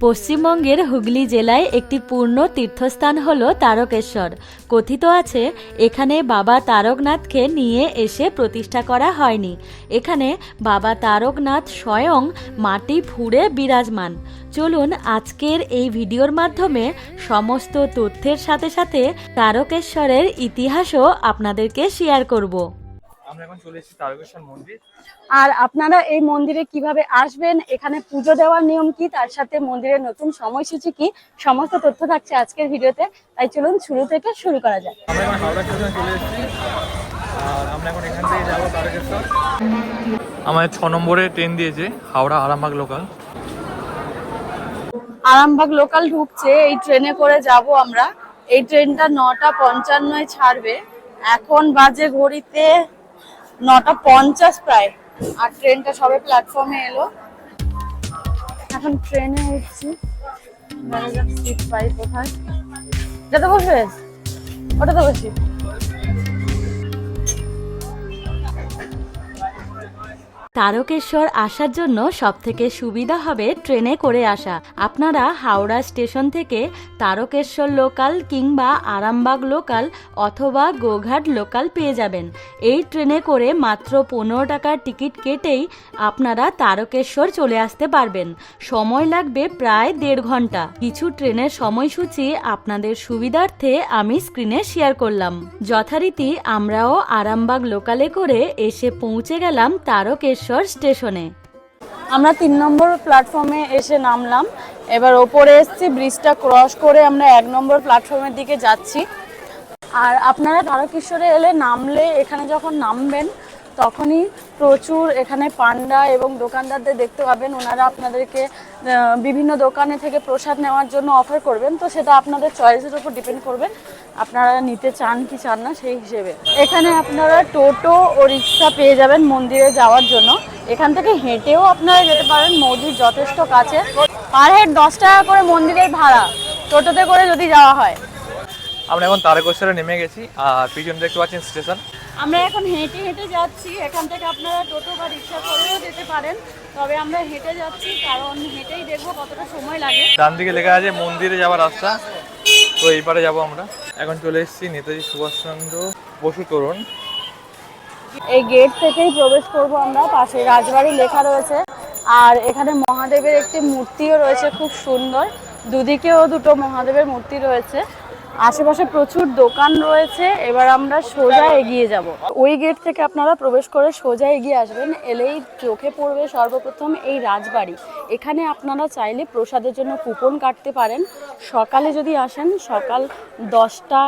পশ্চিমবঙ্গের হুগলি জেলায় একটি পূর্ণ তীর্থস্থান হল তারকেশ্বর। কথিত আছে, এখানে বাবা তারকনাথকে নিয়ে এসে প্রতিষ্ঠা করা হয়নি। এখানে বাবা তারকনাথ স্বয়ং মাটি ফুঁড়ে বিরাজমান। চলুন আজকের এই ভিডিওর মাধ্যমে সমস্ত তথ্যের সাথে সাথে তারকেশ্বরের ইতিহাসও আপনাদেরকে শেয়ার করব। আমরা এখন চলে এসেছি তারকেশ্বর মন্দির। আর আপনারা এই মন্দিরে কীভাবে আসবেন এখানে পুজো দেওয়ার নিয়ম কি তার সাথে মন্দিরের নতুন সময়সূচি কি সমস্ত তথ্য থাকছে আজকের ভিডিওতে। তাই চলুন শুরু থেকে শুরু করা যাক। আমরা এখন হাওড়া স্টেশনে চলে এসেছি। আর আমরা এখন এখান থেকে যাব তারকেশ্বর। আমাদের ছ নম্বরে ট্রেন দিয়েছে হাওড়া আরামবাগ লোকাল আরামবাগ লোকাল ঢুকছে এই ট্রেনে করে যাব আমরা। এই ট্রেনটা নটা পঞ্চান্নয় ছাড়বে। এখন বাজে ঘড়িতে নটা পঞ্চাশ প্রায়। আর ট্রেনটা সবে প্ল্যাটফর্মে এলো। এখন ট্রেনে উঠছি। সিট পাই কোথায় যাতে বসবে ওটাতে বসি। তারকেশ্বর আসার জন্য সবথেকে সুবিধা হবে ট্রেনে করে আসা। আপনারা হাওড়া স্টেশন থেকে তারকেশ্বর লোকাল কিংবা আরামবাগ লোকাল অথবা গোঘাট লোকাল পেয়ে যাবেন। এই ট্রেনে করে মাত্র পনেরো টাকার টিকিট কেটেই আপনারা তারকেশ্বর চলে আসতে পারবেন। সময় লাগবে প্রায় দেড় ঘণ্টা। কিছু ট্রেনের সময়সূচি আপনাদের সুবিধার্থে আমি স্ক্রিনে শেয়ার করলাম। যথারীতি আমরাও আরামবাগ লোকালে করে এসে পৌঁছে গেলাম তারকেশ্বর। স্টেশনে। আমরা তিন নম্বর প্ল্যাটফর্মে এসে নামলাম। এবার ওপরে এসছি ব্রিজটা ক্রস করে আমরা এক নম্বর প্ল্যাটফর্মের দিকে যাচ্ছি। আর আপনারা তারকেশ্বরে এলে নামলে এখানে যখন নামবেন তখনই প্রচুর এখানে পান্ডা এবং দোকানদারদের দেখতে পাবেন। ওনারা আপনাদেরকে বিভিন্ন দোকানে থেকে প্রসাদ নেওয়ার জন্য অফার করবেন। তো সেটা আপনাদের চয়েসের উপর ডিপেন্ড করবে আপনারা নিতে চান কি চান না সেই হিসেবে। এখানে আপনারা টোটো ও রিক্সা পেয়ে যাবেন মন্দিরে যাওয়ার জন্য। এখান থেকে হেঁটেও আপনারা যেতে পারেন মন্দির যথেষ্ট কাছে। পার হেড দশ টাকা করে মন্দিরের ভাড়া, টোটোতে করে যদি যাওয়া হয়। আমরা এখন তারকেশ্বরে নেমে গেছি, আর পিছনে দেখতে পাচ্ছেন স্টেশন। আমরা এখন হেঁটে হেঁটে যাচ্ছি। এখান থেকে আপনারা টোটো বা রিক্সা করেও যেতে পারেন। তবে আমরা হেঁটে যাচ্ছি কারণ হেঁটেই দেখব কতটা সময় লাগে। ডান দিকে লেখা আছে মন্দিরে যাওয়ার রাস্তা। তো এইবারে যাব আমরা। এখন চলে এসেছি নেতাজি সুভাষচন্দ্র বসু তরুণ। এই গেট থেকেই প্রবেশ করব আমরা। পাশে রাজবাড়ি লেখা রয়েছে। আর এখানে মহাদেবের একটি মূর্তিও রয়েছে খুব সুন্দর। দুদিকেও দুটো মহাদেবের মূর্তি রয়েছে। আশেপাশে প্রচুর দোকান রয়েছে, এবার আমরা সোজা এগিয়ে যাব। ওই গেট থেকে আপনারা প্রবেশ করে সোজা এগিয়ে আসবেন, এলেই চোখে পড়বে সর্বপ্রথম এই রাজবাড়ি। এখানে আপনারা চাইলে প্রসাদের জন্য কুপন কাটতে পারেন। সকালে যদি আসেন, সকাল দশটা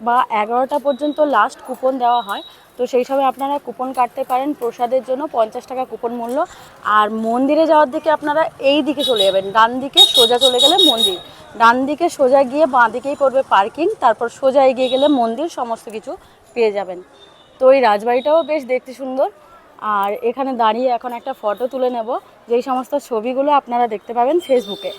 বা এগারোটা পর্যন্ত লাস্ট কুপন দেওয়া হয়। তো সেই সময় আপনারা কুপন কাটতে পারেন প্রসাদের জন্য পঞ্চাশ টাকা কুপন মূল্য। আর মন্দিরে যাওয়ার দিকে আপনারা এই দিকে চলে যাবেন, ডান দিকে সোজা চলে গেলে মন্দির। ডান দিকে সোজা গিয়ে বাঁ দিকেই পড়বে পার্কিং তারপর সোজা এগিয়ে গেলে মন্দির, সমস্ত কিছু পেয়ে যাবেন। তো এই রাজবাড়িটাও বেশ দেখতে সুন্দর। আর এখানে দাঁড়িয়ে এখন একটা ফটো তুলে নেব। যেই সমস্ত ছবিগুলো আপনারা দেখতে পাবেন ফেসবুকে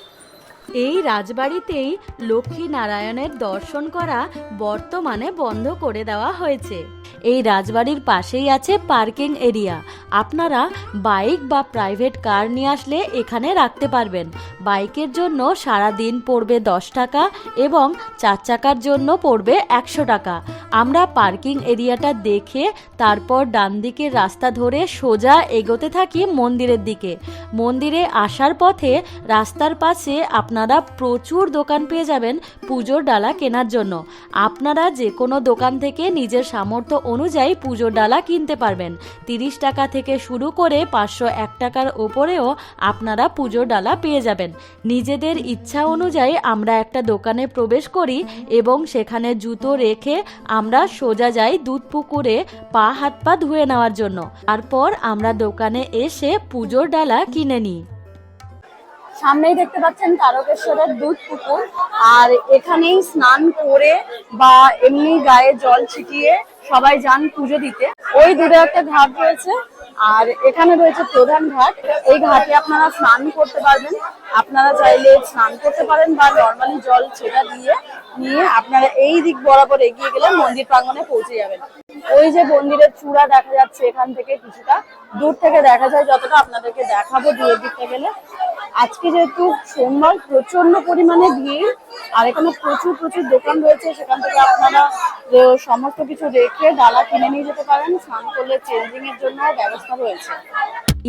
এই রাজবাড়িতেই লক্ষ্মী নারায়ণের দর্শন করা বর্তমানে বন্ধ করে দেওয়া হয়েছে। এই রাজবাড়ির পাশেই আছে পার্কিং এরিয়া। আপনারা বাইক বা প্রাইভেট কার নিয়ে আসলে এখানে রাখতে পারবেন। বাইকের জন্য সারা দিন পড়বে দশ টাকা এবং চার চাকার জন্য পড়বে একশো টাকা। আমরা পার্কিং এরিয়াটা দেখে তারপর ডান দিকের রাস্তা ধরে সোজা এগোতে থাকি মন্দিরের দিকে। মন্দিরে আসার পথে রাস্তার পাশে আপনারা প্রচুর দোকান পেয়ে যাবেন পুজোর ডালা কেনার জন্য। আপনারা যে কোনো দোকান থেকে নিজের সামর্থ্য অনুযায়ী পুজোর ডালা কিনতে পারবেন। তিরিশ টাকা থেকে শুরু করে পাঁচশো এক টাকার ওপরেও আপনারা পুজোর ডালা পেয়ে যাবেন। নিজেদের ইচ্ছা অনুযায়ী আমরা একটা দোকানে প্রবেশ করি এবং সেখানে জুতো রেখে আমরা সোজা যাই দুধ পুকুরে, পা হাত পা ধুয়ে নেওয়ার জন্য। তারপর আমরা দোকানে এসে পুজোর ডালা কিনে নিই। সামনেই দেখতে পাচ্ছেন তারকেশ্বরের দুধ পুকুর। আর এখানেই স্নান করে বা এমনি গায়ে জল ছিটিয়ে সবাই যান পুজো দিতে। ওই দূরে একটা ঘাট রয়েছে। আর এখানে রয়েছে প্রধান ঘাট। এই ঘাটে আপনারা স্নান করতে পারবেন। আপনারা চাইলে স্নান করতে পারেন বা নর্মালি জল ছেটা দিয়ে নিয়ে আপনারা এই দিক বরাবর এগিয়ে গেলে মন্দির প্রাঙ্গণে পৌঁছে যাবেন। ওই যে মন্দিরের চূড়া দেখা যাচ্ছে এখান থেকে কিছুটা। দূর থেকে দেখা যায় যতটা। আপনাদেরকে দেখাবো দূরের দিকটা গেলে। আজকে যেহেতু সোমবার প্রচণ্ড পরিমাণে ভিড়, আর এখানে প্রচুর প্রচুর দোকান রয়েছে, সেখান থেকে আপনারা সমস্ত কিছু রেখে ডালা কিনে নিয়ে যেতে পারেন। স্নান করলে চেঞ্জিং এর জন্য ব্যবস্থা রয়েছে।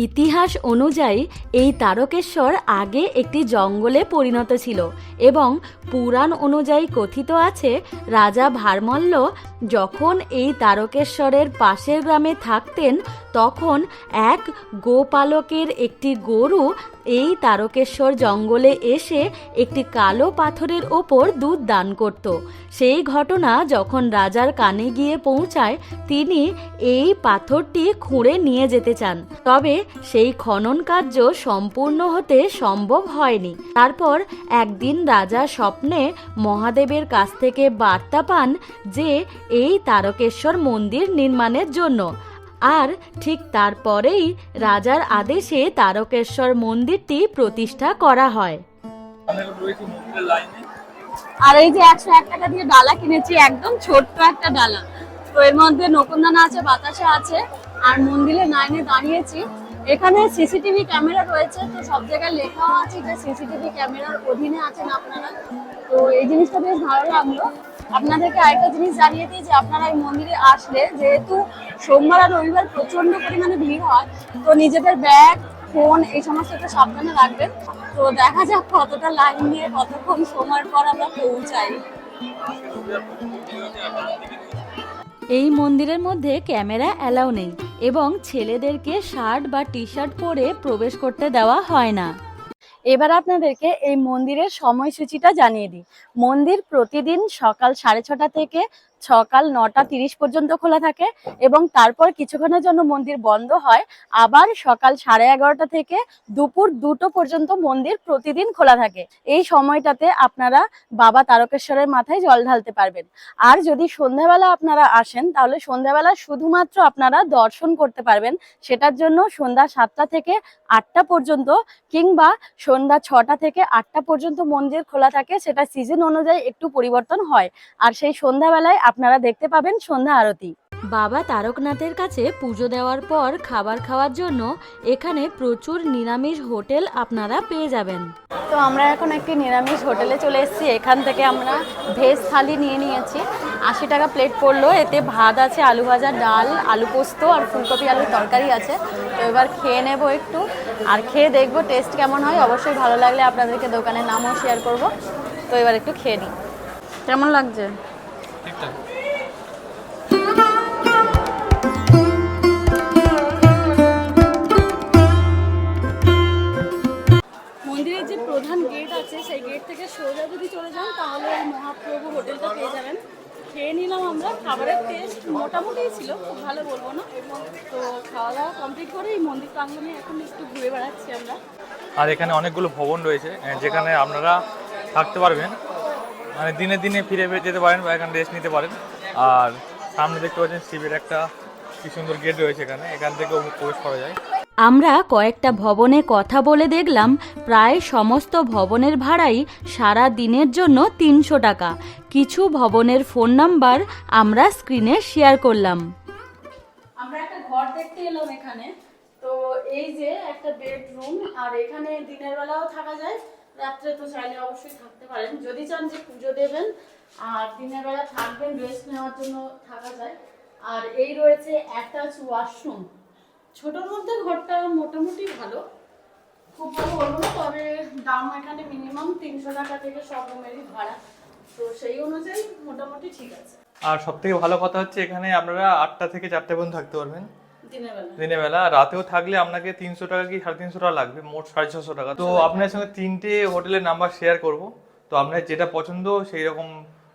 ইতিহাস অনুযায়ী এই তারকেশ্বর আগে একটি জঙ্গলে পরিণত ছিল এবং পুরাণ অনুযায়ী কথিত আছে, রাজা ভারমল্ল যখন এই তারকেশ্বরের পাশের গ্রামে থাকতেন তখন এক গোপালকের একটি গরু এই তারকেশ্বর জঙ্গলে এসে একটি কালো পাথরের ওপর দুধ দান করত। সেই ঘটনা যখন রাজার কানে গিয়ে পৌঁছায়, তিনি এই পাথরটি খুঁড়ে নিয়ে যেতে চান। তবে সেই খনন কার্য সম্পূর্ণ হতে সম্ভব হয়নি। তারপর একদিন রাজা স্বপ্নে মহাদেবের কাছ থেকে বার্তা পান যে, এই তারকেশ্বর মন্দির নির্মাণের জন্য। আর ঠিক তারপরেই রাজার আদেশে তারকেশ্বর মন্দিরটি প্রতিষ্ঠা করা হয়। আর এই যে একশো এক টাকা দিয়ে ডালা কিনেছি, একদম ছোট্ট একটা ডালা। তো এর মধ্যে নকুনদানা আছে, বাতাসা আছে, আর মন্দিরের লাইনে দাঁড়িয়েছি। এখানে সিসিটিভি ক্যামেরা রয়েছে, তো সব জায়গায় লেখাও আছে যে সিসিটিভি ক্যামেরার অধীনে আছেন আপনারা। তো এই জিনিসটা বেশ ভালো লাগল। আপনাদেরকে আরেকটা জিনিস জানিয়ে দিই যে আপনারা এই মন্দিরে আসলে যেহেতু সোমবার আর রবিবার প্রচণ্ড পরিমাণে ভিড় হয়, তো নিজেদের ব্যাগ, ফোন এই সমস্ত একটু সাবধানে রাখবেন। তো দেখা যাক কতটা লাইন দিয়ে কতক্ষণ সময়ের পর আমরা পৌঁছাই। এই মন্দিরের মধ্যে ক্যামেরা অ্যালাউ নেই এবং ছেলেদেরকে শার্ট বা টি শার্ট পরে প্রবেশ করতে দেওয়া হয় না। এবার আপনাদেরকে এই মন্দিরের সময়সূচিটা জানিয়ে দিই। মন্দির প্রতিদিন সকাল সাড়ে ছটা থেকে সকাল নটা তিরিশ পর্যন্ত খোলা থাকে এবং তারপর কিছুক্ষণের জন্য মন্দির বন্ধ হয়। আবার সকাল সাড়ে এগারোটা থেকে দুপুর দুটো পর্যন্ত মন্দির প্রতিদিন খোলা থাকে। এই সময়টাতে আপনারা বাবা তারকেশ্বরের মাথায় জল ঢালতে পারবেন। আর যদি সন্ধ্যাবেলা আপনারা আসেন, তাহলে সন্ধ্যাবেলা শুধুমাত্র আপনারা দর্শন করতে পারবেন। সেটার জন্য সন্ধ্যা সাতটা থেকে আটটা পর্যন্ত কিংবা সন্ধ্যা ছটা থেকে আটটা পর্যন্ত মন্দির খোলা থাকে। সেটা সিজন অনুযায়ী একটু পরিবর্তন হয়। আর সেই সন্ধ্যাবেলায় আপনারা দেখতে পাবেন সন্ধ্যা আরতি। বাবা তারকনাথের কাছে পুজো দেওয়ার পর খাবার খাওয়ার জন্য এখানে প্রচুর নিরামিষ হোটেল আপনারা পেয়ে যাবেন। তো আমরা এখন একটি নিরামিষ হোটেলে চলে এসেছি। এখান থেকে আমরা ভেজ থালি নিয়ে নিয়েছি। আশি টাকা প্লেট পড়ল। এতে ভাত আছে আলু ভাজা ডাল আলু পোস্ত আর ফুলকপি আলুর তরকারি আছে। তো এবার খেয়ে নেব একটু আর খেয়ে দেখব টেস্ট কেমন হয়। অবশ্যই ভালো লাগলে আপনাদেরকে দোকানের নামও শেয়ার করব। তো এবার একটু খেয়ে নিই। কেমন লাগছে? ঠিকঠাক মন্দিরের যে প্রধান গেট আছে সেই গেট থেকে সোজা যদি চলে যান তাহলে ওই মহাপ্রভু হোটেলটা পেয়ে যাবেন। খেয়ে নিলাম আমরা খাবারের টেস্ট মোটামুটি ছিল খুব ভালো বলব না। তো খাওয়া দাওয়া কমপ্লিট করে এই মন্দির প্রাঙ্গণে এখন একটু ঘুরে বেড়াচ্ছি আমরা। আর এখানে অনেকগুলো ভবন রয়েছে যেখানে আপনারা থাকতে পারবেন। মানে দিনে দিনে ফিরে ফিরে যেতে পারেন বা এখানে রেস্ট নিতে পারেন। আর সামনে দেখতে পাচ্ছেন শিবের একটা কি সুন্দর গেট রয়েছে এখানে। এখান থেকেও প্রবেশ করা যায়। আমরা কয়েকটা ভবনে কথা বলে দেখলাম প্রায় সমস্ত ভবনের ভাড়াই সারা দিনের জন্য তিনশো টাকা। কিছু ভবনের ফোন নাম্বার আমরা স্ক্রিনে শেয়ার করলাম। আমরা একটা ঘর দেখতে এলাম এখানে। তো এই যে একটা বেডরুম আর এখানে দিনের বেলাও থাকা যায়। রাত্রে তো চাইলে অবশ্যই থাকতে পারেন। যদি চান যে পুজো দেবেন, আর দিনের বেলা থাকবেন রেস্ট নেওয়ার জন্য থাকা যায়। আর এই রয়েছে অ্যাটাচ ওয়াশরুম ছোটোর মধ্যে ঘরটা মোটামুটি ভালো। খুব ভালো না, তবে দাম এখানে মিনিমাম তিনশো টাকা থেকে সব রুমেরই ভাড়া। তো সেই অনুযায়ী মোটামুটি ঠিক আছে। আর সব থেকে ভালো কথা হচ্ছে এখানে আপনারা আটটা থেকে চারটে পর্যন্ত থাকতে পারবেন। দিনের বেলা রাতেও থাকলে আপনাকে তিনশো টাকা কি সাড়ে তিনশো টাকা লাগবে? মোট সাড়ে ছশো টাকা। তো আপনার সঙ্গে তিনটে হোটেলের নাম্বার শেয়ার করব। তো আপনার যেটা পছন্দ, সেই রকম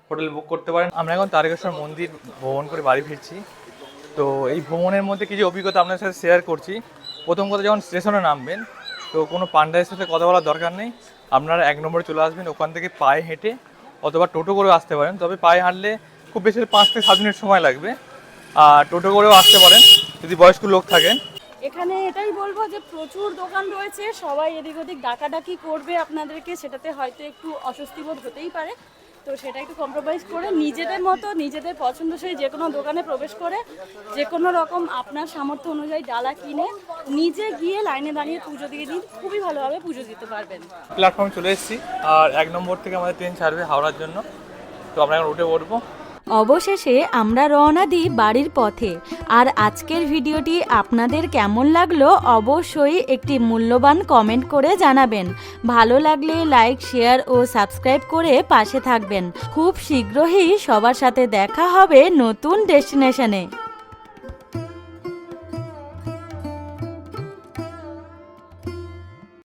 হোটেল বুক করতে পারেন। আমরা এখন তারকেশ্বর মন্দির ভ্রমণ করে বাড়ি ফিরছি। তো এই ভ্রমণের মধ্যে কিছু অভিজ্ঞতা আপনার সাথে শেয়ার করছি। প্রথম কথা, যখন স্টেশনে নামবেন, তো কোনো পান্ডারের সাথে কথা বলার দরকার নেই। আপনারা এক নম্বরে চলে আসবেন, ওখান থেকে পায়ে হেঁটে অথবা টোটো করেও আসতে পারেন। তবে পায়ে হাঁটলে খুব বেশি পাঁচ থেকে সাত মিনিট সময় লাগবে। আর টোটো করেও আসতে পারেন। যদি বয়স্ক লোক থাকেন? এখানে এটাই বলব যে প্রচুর দোকান রয়েছে সবাই এদিক ওদিক ডাকাডাকি করবে আপনাদেরকে সেটাতে হয়তো একটু অস্বস্তি বোধ হতেই পারে। তো সেটা একটু কম্প্রোমাইজ করে নিজেদের মতো নিজেদের পছন্দসই যে কোনো দোকানে প্রবেশ করে যে কোনো রকম আপনার সামর্থ্য অনুযায়ী ডালা কিনে নিজে গিয়ে লাইনে দাঁড়িয়ে পুজো দিয়ে দিন খুবই ভালোভাবে পুজো দিতে পারবেন। প্ল্যাটফর্ম চলে এসেছি আর এক নম্বর থেকে আমাদের ট্রেন ছাড়বে হাওড়ার জন্য। তো আমরা এখন উঠে পড়ব অবশেষে আমরা রওনা দিই বাড়ির পথে। আর আজকের ভিডিওটি আপনাদের কেমন লাগল অবশ্যই একটি মূল্যবান কমেন্ট করে জানাবেন। ভালো লাগলে লাইক, শেয়ার ও সাবস্ক্রাইব করে পাশে থাকবেন। খুব শীঘ্রই সবার সাথে দেখা হবে নতুন ডেস্টিনেশনে।